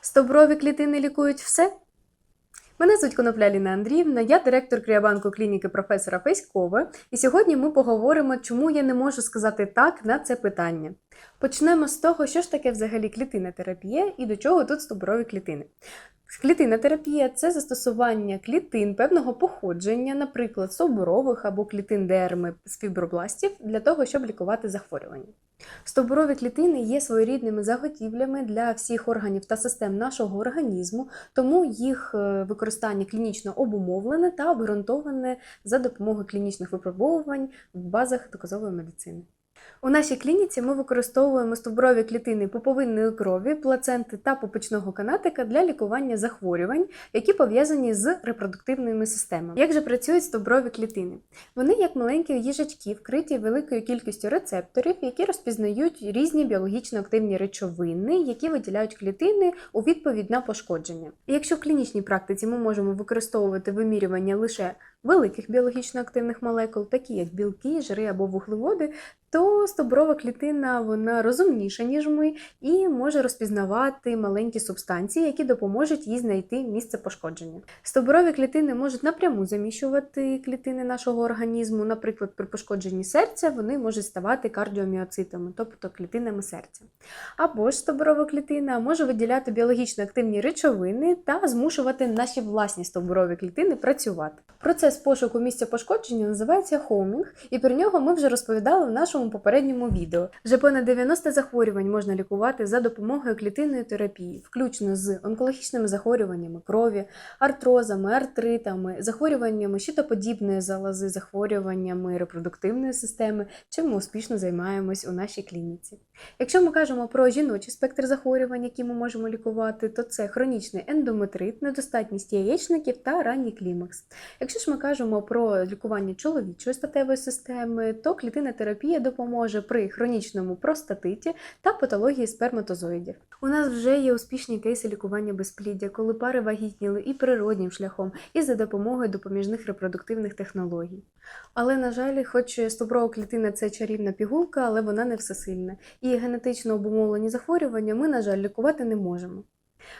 Стоброві клітини лікують все? Мене звуть Конопля Ліна Андріївна, я директор Кріабанку клініки професора Феськова, і сьогодні ми поговоримо, чому я не можу сказати так на це питання. Почнемо з того, що ж таке взагалі клітинотерапія і до чого тут стоброві клітини. Клітинотерапія це застосування клітин певного походження, наприклад, соборових або клітин дерми з фібробластів, для того, щоб лікувати захворювання. Стовбурові клітини є своєрідними заготівлями для всіх органів та систем нашого організму, тому їх е, використання клінічно обумовлене та обґрунтоване за допомогою клінічних випробовувань в базах доказової медицини. У нашій клініці ми використовуємо стовбурові клітини пуповинної крові, плаценти та пупочного канатика для лікування захворювань, які пов'язані з репродуктивними системами. Як же працюють стовбурові клітини? Вони, як маленькі їжачки, вкриті великою кількістю рецепторів, які розпізнають різні біологічно активні речовини, які виділяють клітини у відповідь на пошкодження. І якщо в клінічній практиці ми можемо використовувати вимірювання лише великих біологічно активних молекул, такі як білки, жири або вуглеводи, то стоброва клітина вона розумніша, ніж ми, і може розпізнавати маленькі субстанції, які допоможуть їй знайти місце пошкодження. Стоброві клітини можуть напряму заміщувати клітини нашого організму. Наприклад, при пошкодженні серця вони можуть ставати кардіоміоцитами, тобто клітинами серця. Або ж стоборова клітина може виділяти біологічно активні речовини та змушувати наші власні стоборові клітини працювати. Процес пошуку місця пошкодження називається хоумінг, і про нього ми вже розповідали в нашому попередньому відео. Вже понад 90 захворювань можна лікувати за допомогою клітинної терапії, включно з онкологічними захворюваннями крові, артрозами, артритами, захворюваннями щитоподібної залози, захворюваннями репродуктивної системи, чим ми успішно займаємось у нашій клініці. Якщо ми кажемо про жіночий спектр захворювань, які ми можемо лікувати, то це хронічний ендометрит, недостатність яєчників та ранній клімакс. Якщо ж ми кажемо про лікування чоловічої статевої системи, то клітинотерапія допоможе при хронічному простатиті та патології сперматозоїдів. У нас вже є успішні кейси лікування безпліддя, коли пари вагітніли і природнім шляхом, і за допомогою допоміжних репродуктивних технологій. Але, на жаль, хоч стовброва клітина це чарівна пігулка, але вона не всесильна. І генетично обумовлені захворювання ми, на жаль, лікувати не можемо.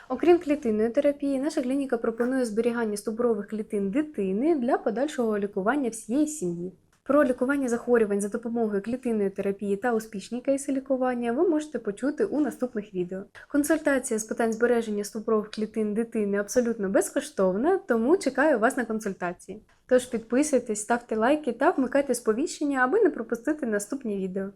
Окрім клітинної терапії, наша клініка пропонує зберігання стовбурових клітин дитини для подальшого лікування всієї сім'ї. Про лікування захворювань за допомогою клітинної терапії та успішні кейси лікування ви можете почути у наступних відео. Консультація з питань збереження стовбурових клітин дитини абсолютно безкоштовна, тому чекаю вас на консультації. Тож підписуйтесь, ставте лайки та вмикайте сповіщення, аби не пропустити наступні відео.